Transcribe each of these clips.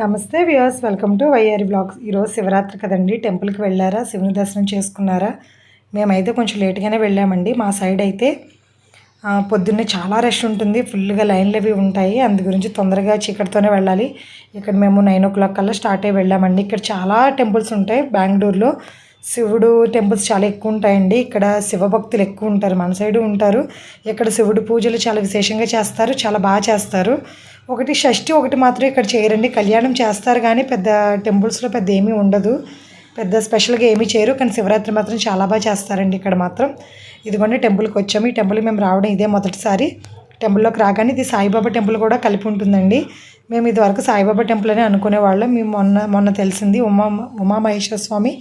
Namaste viewers welcome to YR blogs. ఈరోజు శివరాత్రి కదండి. టెంపుల్కి వెళ్ళారా? శివుని దర్శనం చేసుకున్నారా? మేమైతే కొంచెం లేట్గానే వెళ్ళామండి. మా సైడ్ అయితే పొద్దున్నే చాలా రష్ ఉంటుంది. ఫుల్గా లైన్లు అవి ఉంటాయి. అందు గురించి తొందరగా చీకటితోనే వెళ్ళాలి. ఇక్కడ మేము నైన్ ఓ క్లాక్ కల్లా స్టార్ట్ అయ్యి వెళ్ళామండి. ఇక్కడ చాలా టెంపుల్స్ ఉంటాయి. బెంగళూరులో శివుడు టెంపుల్స్ చాలా ఎక్కువ ఉంటాయండి. ఇక్కడ శివభక్తులు ఎక్కువ ఉంటారు. మన సైడు ఉంటారు. ఇక్కడ శివుడు పూజలు చాలా విశేషంగా చేస్తారు. చాలా బాగా చేస్తారు. ఒకటి షష్ఠి ఒకటి మాత్రం ఇక్కడ చేయరండి. కళ్యాణం చేస్తారు కానీ పెద్ద టెంపుల్స్లో పెద్ద ఏమీ ఉండదు. పెద్ద స్పెషల్గా ఏమీ చేయరు. కానీ శివరాత్రి మాత్రం చాలా బాగా చేస్తారండి ఇక్కడ మాత్రం. ఇదిగోండి టెంపుల్కి వచ్చాము. ఈ టెంపుల్కి మేము రావడం ఇదే మొదటిసారి. టెంపుల్లోకి రాగానే ఇది సాయిబాబా టెంపుల్ కూడా కలిపి ఉంటుందండి. మేము ఇదివరకు సాయిబాబా టెంపుల్ అని అనుకునేవాళ్ళం మేము మొన్న మొన్న తెలిసింది ఉమా ఉమామహేశ్వర స్వామి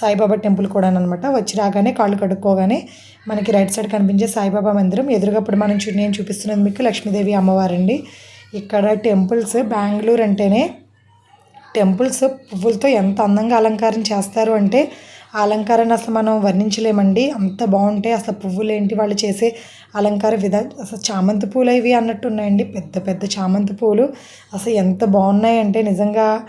సాయిబాబా టెంపుల్ కూడా అనమాట వచ్చి రాగానే కాళ్ళు కడుక్కోగానే మనకి రైట్ సైడ్ కనిపించే సాయిబాబా మందిరం. ఎదురుగప్పుడు మనం నేను చూపిస్తున్నది మీకు లక్ష్మీదేవి అమ్మవారండి. ఇక్కడ టెంపుల్స్ బెంగళూరు అంటేనే టెంపుల్స్ పువ్వులతో ఎంత అందంగా అలంకారం చేస్తారు అంటే ఆ అలంకారాన్ని అసలు మనం వర్ణించలేమండి. అంత బాగుంటాయి అసలు పువ్వులు ఏంటి వాళ్ళు చేసే అలంకార విధా అసలు చామంతి పూలు ఇవి అన్నట్టున్నాయండి పెద్ద పెద్ద చామంతి పూలు. అసలు ఎంత బాగున్నాయి అంటే నిజంగా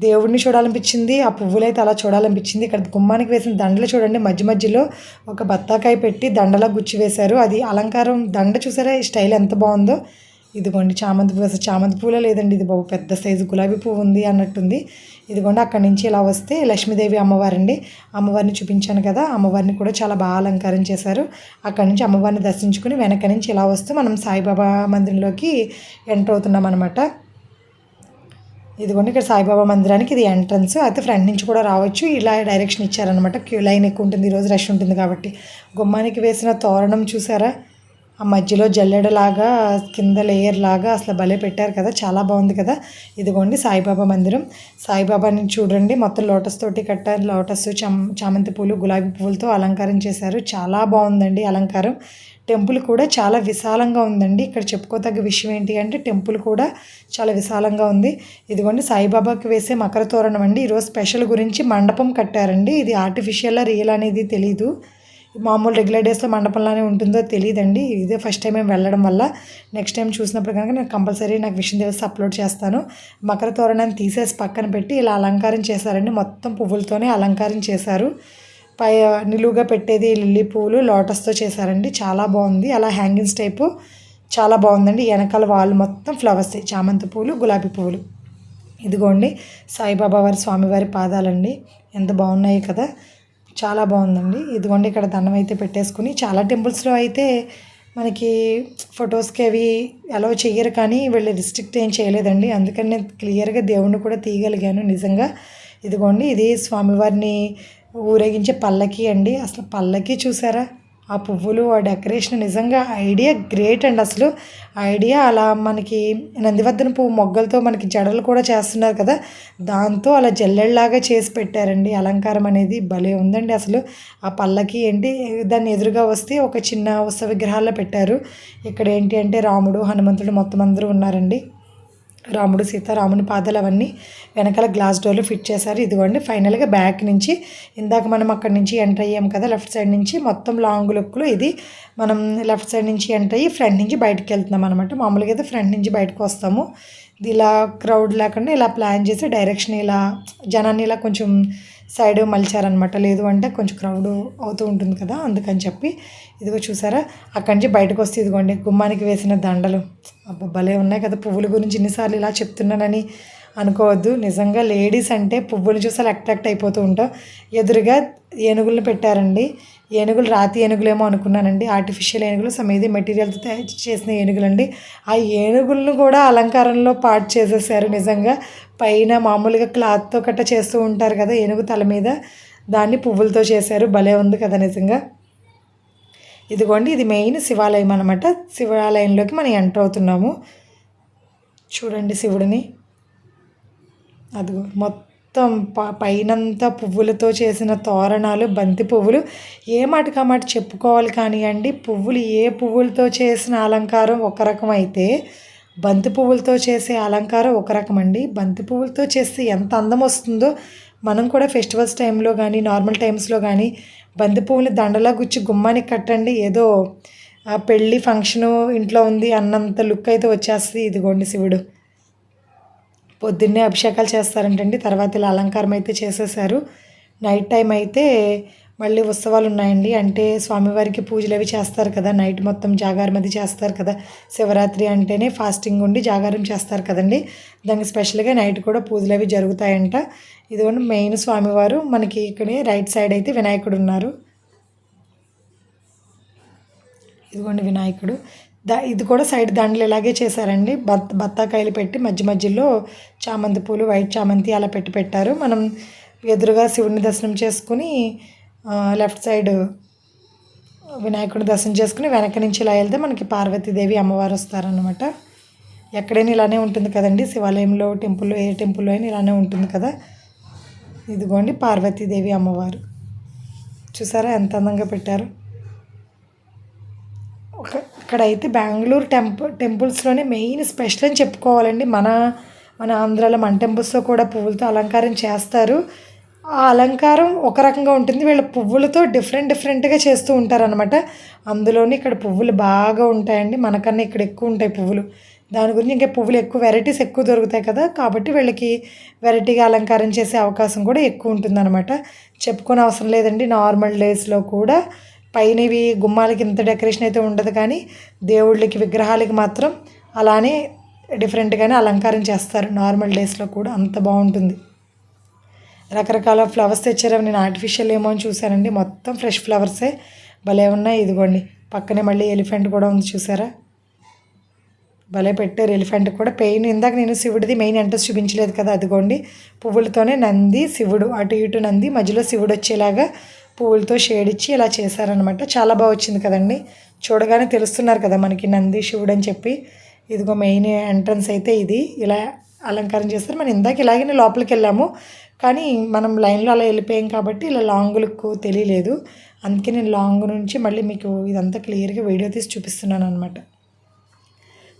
దేవుడిని చూడాలనిపించింది ఆ పువ్వులు అయితే అలా చూడాలనిపించింది. ఇక్కడ గుమ్మానికి వేసిన దండలు చూడండి. మధ్య మధ్యలో ఒక బత్తాకాయ పెట్టి దండలా గుచ్చి వేశారు. అది అలంకారం దండ చూసారా? ఈ స్టైల్ ఎంత బాగుందో. ఇదిగోండి చామంతి పువ్వు అసలు చామంతి పూలే లేదండి ఇది బాబు. పెద్ద సైజు గులాబీ పువ్వు ఉంది అన్నట్టుంది. ఇదిగోండి అక్కడి నుంచి ఇలా వస్తే లక్ష్మీదేవి అమ్మవారండి. అమ్మవారిని చూపించాను కదా అమ్మవారిని కూడా చాలా బాగా అలంకారం చేశారు. అక్కడి నుంచి అమ్మవారిని దర్శించుకుని వెనక నుంచి ఇలా వస్తే మనం సాయిబాబా మందిరంలోకి ఎంటర్ అవుతున్నాం అనమాట ఇదిగోండి ఇక్కడ సాయిబాబా మందిరానికి ఇది ఎంట్రన్స్. అయితే ఫ్రంట్ నుంచి కూడా రావచ్చు. ఇలా డైరెక్షన్ ఇచ్చారనమాట క్యూ లైన్ ఎక్కువ ఉంటుంది ఈరోజు రష్ ఉంటుంది కాబట్టి. గుమ్మానికి వేసిన తోరణం చూసారా? ఆ మధ్యలో జల్లెడలాగా కింద లేయర్ లాగా అసలు భలే పెట్టారు కదా. చాలా బాగుంది కదా. ఇదిగోండి సాయిబాబా మందిరం. సాయిబాబాని చూడండి. మొత్తం లోటస్ తోటి కట్టారు. లోటస్ చం చామంతి పూలు గులాబీ పువ్వులతో అలంకారం చేశారు. చాలా బాగుందండి అలంకారం. టెంపుల్ కూడా చాలా విశాలంగా ఉందండి. ఇక్కడ చెప్పుకోదగ్గ విషయం ఏంటి అంటే టెంపుల్ కూడా చాలా విశాలంగా ఉంది. ఇదిగోండి సాయిబాబాకి వేసే మకర తోరణం అండి. ఈరోజు స్పెషల్ గురించి మండపం కట్టారండి. ఇది ఆర్టిఫిషియల్ రియల్ అనేది తెలీదు. మామూలు రెగ్యులర్ డేస్లో మండపంలానే ఉంటుందో తెలియదండి. ఇదే ఫస్ట్ టైం మేము వెళ్ళడం వల్ల. నెక్స్ట్ టైం చూసినప్పుడు కనుక నేను కంపల్సరీ నాకు విషయం తెలిసి అప్లోడ్ చేస్తాను. మకర తోరణాన్ని తీసేసి పక్కన పెట్టి ఇలా అలంకారం చేశారండి. మొత్తం పువ్వులతోనే అలంకారం చేశారు. పై నిలువుగా పెట్టేది లిల్లీ పువ్వులు లోటస్తో చేశారండి. చాలా బాగుంది. అలా హ్యాంగింగ్స్ టైపు చాలా బాగుందండి. వెనకాల వాళ్ళు మొత్తం ఫ్లవర్స్ చామంతి పువ్వులు గులాబీ పువ్వులు. ఇదిగోండి సాయిబాబా వారి స్వామివారి పాదాలండి. ఎంత బాగున్నాయి కదా. చాలా బాగుందండి. ఇదిగోండి ఇక్కడ దండం అయితే పెట్టేసుకుని చాలా టెంపుల్స్లో అయితే మనకి ఫొటోస్కి అవి అలౌ చెయ్యరు కానీ వీళ్ళు రిస్ట్రిక్ట్ ఏం చేయలేదండి. అందుకని నేను క్లియర్గా దేవుణ్ణి కూడా తీయగలిగాను నిజంగా. ఇదిగోండి ఇది స్వామివారిని ఊరేగించే పల్లకి అండి. అసలు పల్లకి చూసారా? ఆ పువ్వులు ఆ డెకరేషన్ నిజంగా ఐడియా గ్రేట్ అండి అసలు. ఐడియా అలా మనకి నందివర్ధన పువ్వు మొగ్గలతో మనకి జడలు కూడా చేస్తున్నారు కదా. దాంతో అలా జల్లెళ్ళలాగా చేసి పెట్టారండి. అలంకారం అనేది భలే ఉందండి అసలు. ఆ పల్లకి ఏంటి దాన్ని ఎదురుగా వస్తే ఒక చిన్న ఉత్సవ విగ్రహాల్లో పెట్టారు. ఇక్కడ ఏంటి అంటే రాముడు హనుమంతుడు మొత్తం అందరూ ఉన్నారండి. రాముడు సీత రాముని పాదాలు అవన్నీ వెనకాల గ్లాస్ డోర్లు ఫిట్ చేశారు. ఇదిగోండి ఫైనల్గా బ్యాక్ నుంచి ఇందాక మనం అక్కడి నుంచి ఎంటర్ అయ్యాం కదా లెఫ్ట్ సైడ్ నుంచి మొత్తం లాంగ్ లుక్లో ఇది మనం లెఫ్ట్ సైడ్ నుంచి ఎంటర్ అయ్యి ఫ్రంట్ నుంచి బయటకు వెళ్తున్నాం అనమాట మామూలుగా అయితే ఫ్రంట్ నుంచి బయటకు వస్తాము. ఇది ఇలా క్రౌడ్ లేకుండా ఇలా ప్లాన్ చేసి డైరెక్షన్ ఇలా జనాన్ని ఇలా కొంచెం సైడ్ మలిచారనమాట లేదు అంటే కొంచెం క్రౌడ్ అవుతూ ఉంటుంది కదా అందుకని చెప్పి ఇదిగో చూసారా అక్కడి నుంచి బయటకు వస్తే ఇదిగోండి గుమ్మానికి వేసిన దండలు. అబ్బా భలే ఉన్నాయి కదా పువ్వుల గురించి ఎన్నిసార్లు ఇలా చెప్తున్నానని. అనుకోవద్దు. నిజంగా లేడీస్ అంటే పువ్వులు చూసి అలా అట్రాక్ట్ అయిపోతూ ఉంటాం. ఎదురుగా ఏనుగులను పెట్టారండి. ఏనుగులు రాతి ఏనుగులేమో అనుకున్నానండి. ఆర్టిఫిషియల్ ఏనుగులు సమ్ ఇది మెటీరియల్తో తయారు చేసిన ఏనుగులండి. ఆ ఏనుగులను కూడా అలంకారంలో పార్ట్ చేసేసారు నిజంగా. పైన మామూలుగా క్లాత్తో కట్ట చేస్తూ ఉంటారు కదా ఏనుగు తల మీద. దాన్ని పువ్వులతో చేశారు. భలే ఉంది కదా నిజంగా. ఇదిగోండి ఇది మెయిన్ శివాలయం అనమాట శివాలయంలోకి మనం ఎంటర్ అవుతున్నాము. చూడండి శివుడిని. అదిగో మొత్తం ప పైనంతా పువ్వులతో చేసిన తోరణాలు బంతి పువ్వులు. ఏ మాటకు ఆ మాట చెప్పుకోవాలి కానివ్వండి పువ్వులు ఏ పువ్వులతో చేసిన అలంకారం ఒక రకం అయితే బంతి పువ్వులతో చేసే అలంకారం ఒక రకం అండి బంతి పువ్వులతో చేస్తే ఎంత అందం వస్తుందో మనం కూడా ఫెస్టివల్స్ టైంలో కానీ నార్మల్ టైమ్స్లో కానీ బంతి పువ్వుని దండలా గుచ్చి గుమ్మానికి కట్టండి. ఏదో పెళ్ళి ఫంక్షను ఇంట్లో ఉంది అన్నంత లుక్ అయితే వచ్చేస్తుంది. ఇదిగోండి శివుడు. పొద్దున్నే అభిషేకాలు చేస్తారంటండి. తర్వాత ఇలా అలంకారం అయితే చేసేసారు నైట్ టైం అయితే మళ్ళీ ఉత్సవాలు ఉన్నాయండి. అంటే స్వామివారికి పూజలు అవి చేస్తారు కదా. నైట్ మొత్తం జాగారం అది చేస్తారు కదా. శివరాత్రి అంటేనే ఫాస్టింగ్ ఉండి జాగారం చేస్తారు కదండి. దానికి స్పెషల్గా నైట్ కూడా పూజలు అవి జరుగుతాయంట. ఇదిగోండి మెయిన్ స్వామివారు మనకి ఇక్కడ రైట్ సైడ్ అయితే వినాయకుడు ఉన్నారు. ఇదిగోండి వినాయకుడు. దా ఇది కూడా సైడ్ దండలు ఇలాగే చేశారండి. బత్ బత్తాకాయలు పెట్టి మధ్య మధ్యలో చామంతి పూలు వైట్ చామంతి అలా పెట్టి పెట్టారు. మనం ఎదురుగా శివుని దర్శనం చేసుకుని లెఫ్ట్ సైడ్ వినాయకుడిని దర్శనం చేసుకుని వెనక నుంచి ఇలా వెళ్తే మనకి పార్వతీదేవి అమ్మవారు వస్తారనమాట ఎక్కడైనా ఇలానే ఉంటుంది కదండి. శివాలయంలో టెంపుల్లో ఏ టెంపుల్లో అయినా ఇలానే ఉంటుంది కదా. ఇదిగోండి పార్వతీదేవి అమ్మవారు. చూసారా ఎంత అందంగా పెట్టారు? ఒక ఇక్కడ అయితే బెంగళూరు టెంపుల్ టెంపుల్స్లోనే మెయిన్ స్పెషల్ అని చెప్పుకోవాలండి. మన మన ఆంధ్రాలో మన టెంపుల్స్లో కూడా పువ్వులతో అలంకారం చేస్తారు. ఆ అలంకారం ఒక రకంగా ఉంటుంది. వీళ్ళ పువ్వులతో డిఫరెంట్ డిఫరెంట్గా చేస్తూ ఉంటారనమాట అందులోనే ఇక్కడ పువ్వులు బాగా ఉంటాయండి. మనకన్నా ఇక్కడ ఎక్కువ ఉంటాయి పువ్వులు. దాని గురించి ఇంకా పువ్వులు ఎక్కువ వెరైటీస్ ఎక్కువ దొరుకుతాయి కదా. కాబట్టి వీళ్ళకి వెరైటీగా అలంకారం చేసే అవకాశం కూడా ఎక్కువ ఉంటుందన్నమాట. చెప్పుకునే అవసరం లేదండి. నార్మల్ డేస్లో కూడా పైన ఇవి గుమ్మాలకి ఇంత డెకరేషన్ అయితే ఉండదు కానీ దేవుళ్ళకి విగ్రహాలకి మాత్రం అలానే డిఫరెంట్గానే అలంకారం చేస్తారు. నార్మల్ డేస్లో కూడా అంత బాగుంటుంది. రకరకాల ఫ్లవర్స్ తెచ్చారు. నేను ఆర్టిఫిషియల్ ఏమో అని చూశానండి. మొత్తం ఫ్రెష్ ఫ్లవర్సే. భలే ఉన్నాయి ఇదిగోండి. పక్కనే మళ్ళీ ఎలిఫెంట్ కూడా ఉంది చూసారా? భలే పెట్టారు ఎలిఫెంట్ కూడా. పెయిన్ ఇందాక నేను శివుడిది మెయిన్ ఎంట్రెస్ చూపించలేదు కదా అదిగోండి. పువ్వులతోనే నంది శివుడు అటు ఇటు నంది మధ్యలో శివుడు వచ్చేలాగా పువ్వులతో షేడ్ ఇచ్చి ఇలా చేశారనమాట చాలా బాగా వచ్చింది కదండి. చూడగానే తెలుస్తున్నారు కదా మనకి నంది శివుడు అని చెప్పి. ఇదిగో మెయిన్ ఎంట్రన్స్ అయితే ఇది. ఇలా అలంకారం చేస్తారు. మనం ఇందాక ఇలాగే లోపలికి వెళ్ళాము. కానీ మనం లైన్లో అలా వెళ్ళిపోయాం కాబట్టి ఇలా లాంగ్ లుక్ తెలియలేదు. అందుకే నేను లాంగ్ నుంచి మళ్ళీ మీకు ఇదంతా క్లియర్గా వీడియో తీసి చూపిస్తున్నాను అనమాట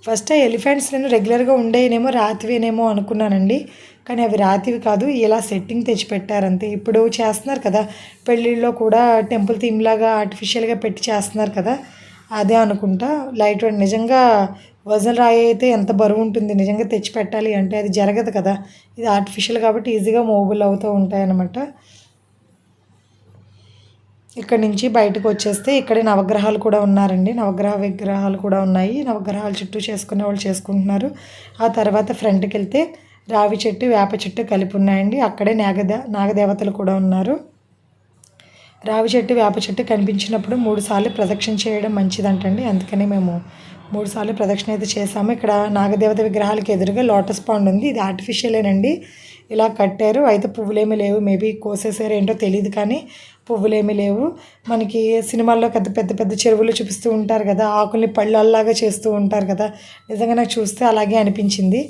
ఫస్ట్ ఆ ఎలిఫెంట్స్ నేను రెగ్యులర్గా ఉండేనేమో రాతివేనేమో అనుకున్నానండి. కానీ అవి రాతివి కాదు ఇలా సెట్టింగ్ తెచ్చిపెట్టారంతే ఇప్పుడు చేస్తున్నారు కదా పెళ్ళిళ్ళలో కూడా టెంపుల్ థీమ్ లాగా ఆర్టిఫిషియల్గా పెట్టి చేస్తున్నారు కదా అదే అనుకుంటా. లైట్ వెయిట్ నిజంగా వజన్ రాయి అయితే ఎంత బరువు ఉంటుంది నిజంగా తెచ్చిపెట్టాలి అంటే అది జరగదు కదా. ఇది ఆర్టిఫిషియల్ కాబట్టి ఈజీగా మూవబుల్ అవుతూ ఉంటాయన్నమాట. ఇక్కడ నుంచి బయటకు వచ్చేస్తే ఇక్కడే నవగ్రహాలు కూడా ఉన్నారండి. నవగ్రహ విగ్రహాలు కూడా ఉన్నాయి. నవగ్రహాలు చుట్టూ చేసుకునే వాళ్ళు చేసుకుంటున్నారు. ఆ తర్వాత ఫ్రంట్కి వెళ్తే రావి చెట్టు వేప చెట్టు కలిపి ఉన్నాయండి. అక్కడే నాగదే నాగదేవతలు కూడా ఉన్నారు. రావి చెట్టు వేప చెట్టు కనిపించినప్పుడు మూడు సార్లు ప్రదక్షిణ చేయడం మంచిదంటండి. అందుకని మేము మూడు సార్లు ప్రదక్షిణ అయితే చేసాము ఇక్కడ నాగదేవత విగ్రహాలకు ఎదురుగా లోటస్ పాండ్ ఉంది. ఇది ఆర్టిఫిషియలేనండి ఇలా కట్టారు. అయితే పువ్వులేమీ లేవు. మేబీ కోసేసారు ఏంటో తెలియదు కానీ పువ్వులేమీ లేవు. మనకి సినిమాల్లో పెద్ద పెద్ద పెద్ద చెరువులు చూపిస్తూ ఉంటారు కదా ఆకుల్ని పళ్ళల్లాగా చేస్తూ ఉంటారు కదా నిజంగా నాకు చూస్తే అలాగే అనిపించింది.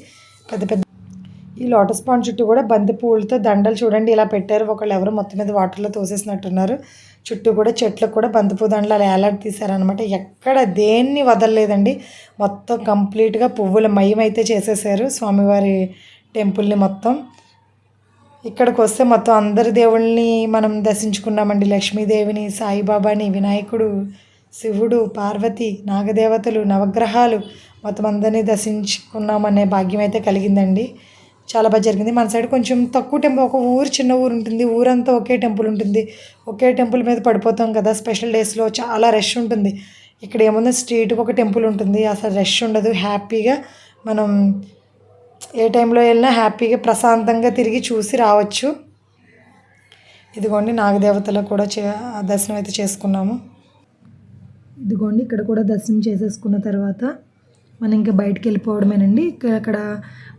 పెద్ద పెద్ద ఈ లోటస్ పాండ్ చుట్టూ కూడా బంతి పువ్వులతో దండలు చూడండి ఇలా పెట్టారు. ఒకళ్ళు ఎవరు మొత్తం మీద వాటర్లో తోసేసినట్టున్నారు. చుట్టూ కూడా చెట్లకు కూడా బంతిపూ దండలు అలా ఏలాడి తీశారనమాట ఎక్కడ దేన్ని వదలలేదండి. మొత్తం కంప్లీట్గా పువ్వుల మయం అయితే చేసేసారు స్వామివారి టెంపుల్ని మొత్తం. ఇక్కడికి వస్తే మొత్తం అందరి దేవుళ్ళని మనం దర్శించుకున్నామండి. లక్ష్మీదేవిని సాయిబాబాని వినాయకుడు శివుడు పార్వతి నాగదేవతలు నవగ్రహాలు మొత్తం అందరినీ దర్శించుకున్నామనే భాగ్యం అయితే కలిగిందండి. చాలా బాగా జరిగింది. మన సైడ్ కొంచెం తక్కువ టెంపుల్ ఒక ఊరు చిన్న ఊరు ఉంటుంది. ఊరంతా ఒకే టెంపుల్ ఉంటుంది. ఒకే టెంపుల్ మీద పడిపోతాం కదా. స్పెషల్ డేస్లో చాలా రష్ ఉంటుంది. ఇక్కడ ఏముంది? స్ట్రీట్కి ఒక టెంపుల్ ఉంటుంది. అసలు రష్ ఉండదు. హ్యాపీగా మనం ఏ టైంలో వెళ్ళినా హ్యాపీగా ప్రశాంతంగా తిరిగి చూసి రావచ్చు. ఇదిగోండి నాగదేవతలో కూడా చే దర్శనం అయితే చేసుకున్నాము. ఇదిగోండి ఇక్కడ కూడా దర్శనం చేసేసుకున్న తర్వాత మనం ఇంకా బయటకు వెళ్ళిపోవడమేనండి. ఇక్కడ అక్కడ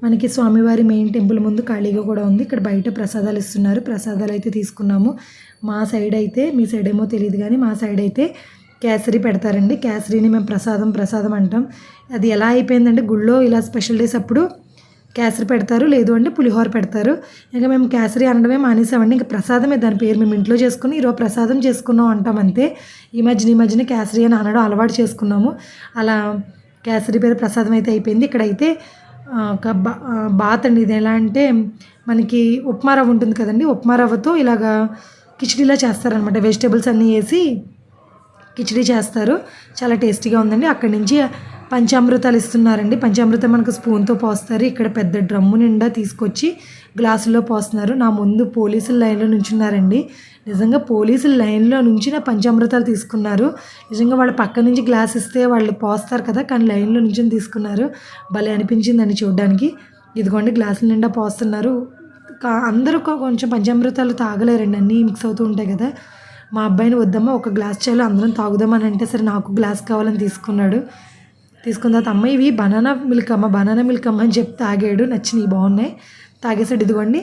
మనకి స్వామివారి మెయిన్ టెంపుల్ ముందు ఖాళీగా కూడా ఉంది. ఇక్కడ బయట ప్రసాదాలు ఇస్తున్నారు. ప్రసాదాలు అయితే తీసుకున్నాము. మా సైడ్ అయితే మీ సైడ్ ఏమో తెలియదు కానీ మా సైడ్ అయితే కేసరి పెడతారండి. కేసరిని మేము ప్రసాదం ప్రసాదం అంటాం. అది ఎలా అయిపోయిందంటే గుళ్ళో ఇలా స్పెషల్ డేస్ అప్పుడు కేసరి పెడతారు లేదు అంటే పులిహోర పెడతారు. ఇంకా మేము కేసరి అనడమే మానేసామండి. ఇంకా ప్రసాదమే దాని పేరు మేము ఇంట్లో చేసుకుని ఈరోజు ప్రసాదం చేసుకున్నాం అంటాం అంతే. ఈ మధ్యన ఈ మధ్యన కేసరి అని అనడం అలవాటు చేసుకున్నాము. అలా కేసరి పేరు ప్రసాదం అయితే అయిపోయింది. ఇక్కడైతే ఒక బా బాత్ అండి. ఇది ఎలా అంటే మనకి ఉప్మా రవ్వ ఉంటుంది కదండి. ఉప్మా రవ్వతో ఇలాగా కిచిడీలా చేస్తారనమాట. వెజిటేబుల్స్ అన్నీ వేసి కిచిడీ చేస్తారు. చాలా టేస్టీగా ఉందండి. అక్కడి నుంచి పంచామృతాలు ఇస్తున్నారండి. పంచామృతం మనకు స్పూన్తో పోస్తారు. ఇక్కడ పెద్ద డ్రమ్ము నిండా తీసుకొచ్చి గ్లాసుల్లో పోస్తున్నారు. నా ముందు పోలీసులు లైన్లో నుంచున్నారండి. నిజంగా పోలీసులు లైన్లో నుంచి నా పంచామృతాలు తీసుకున్నారు. నిజంగా వాళ్ళ పక్క నుంచి గ్లాస్ ఇస్తే వాళ్ళు పోస్తారు కదా కానీ లైన్లో నుంచి తీసుకున్నారు. భలే అనిపించిందండి చూడడానికి. ఇదిగోండి గ్లాసుల నిండా పోస్తున్నారు. కా- అందరూ కొంచెం పంచామృతాలు తాగలేరండి. అన్నీ మిక్స్ అవుతూ ఉంటాయి కదా. మా అబ్బాయిని వద్దమ్మా ఒక గ్లాస్ చాలు అందరం తాగుదామని అంటే సరే నాకు గ్లాస్ కావాలని తీసుకున్నాడు. తీసుకున్న తర్వాత అమ్మ ఇవి బనానా మిల్క్ అమ్మ బనానా మిల్క్ అమ్మ అని చెప్పి తాగాడు నచ్చినాయి బాగున్నాయి. తాగేసాడు ఇదిగోండి.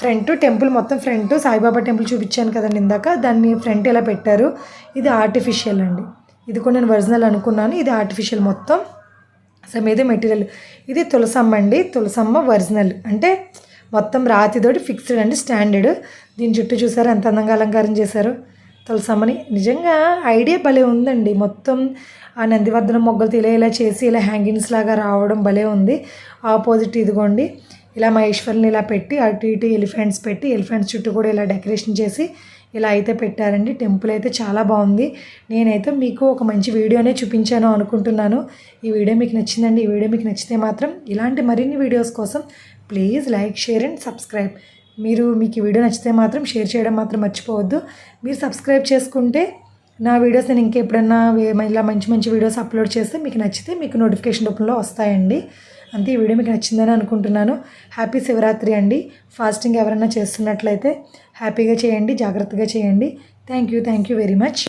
ఫ్రంట్ టెంపుల్ మొత్తం ఫ్రంట్ సాయిబాబా టెంపుల్ చూపించాను కదండి ఇందాక. దాన్ని ఫ్రంట్ ఇలా పెట్టారు? ఇది ఆర్టిఫిషియల్ అండి. ఇది కూడా నేను ఒరిజినల్ అనుకున్నాను. ఇది ఆర్టిఫిషియల్ మొత్తం. అసలు ఇదే మెటీరియల్ ఇది తులసమ్మ అండి. తులసమ్మ ఒరిజినల్ అంటే మొత్తం రాతితోటి ఫిక్స్డ్ అండి స్టాండర్డ్ దీని చుట్టూ చూసారు ఎంత అందంగా అలంకారం చేశారు? తులసమ్మని నిజంగా ఐడియా భలే ఉందండి. మొత్తం ఆ నందివర్ధనం మొగ్గలు ఇలా ఇలా చేసి ఇలా హ్యాంగింగ్స్ లాగా రావడం భలే ఉంది. ఆపోజిట్ ఇదిగోండి. ఇలా మహేశ్వరిని ఇలా పెట్టి అటు ఇటు ఎలిఫెంట్స్ పెట్టి ఎలిఫెంట్స్ చుట్టూ కూడా ఇలా డెకరేషన్ చేసి ఇలా అయితే పెట్టారండి. టెంపుల్ అయితే చాలా బాగుంది. నేనైతే మీకు ఒక మంచి వీడియోనే చూపించాను అనుకుంటున్నాను. ఈ వీడియో మీకు నచ్చిందండి. ఈ వీడియో మీకు నచ్చితే మాత్రం ఇలాంటి మరిన్ని వీడియోస్ కోసం please like share and subscribe మీరు మీకు ఈ వీడియో నచ్చితే మాత్రం షేర్ చేయడం మాత్రం మర్చిపోవద్దు. మీరు సబ్స్క్రైబ్ చేసుకుంటే నా వీడియోస్ నేను ఇంకెప్పుడన్నా ఎప్పుడన్నా ఇలా మంచి మంచి వీడియోస్ అప్లోడ్ చేస్తే మీకు నచ్చితే మీకు నోటిఫికేషన్ రూపంలో వస్తాయండి. అంతే ఈ వీడియో మీకు నచ్చిందని అనుకుంటున్నాను. హ్యాపీ శివరాత్రి అండి. ఫాస్టింగ్ ఎవరైనా చేస్తున్నట్లయితే హ్యాపీగా చేయండి జాగ్రత్తగా చేయండి. Thank you thank you very much.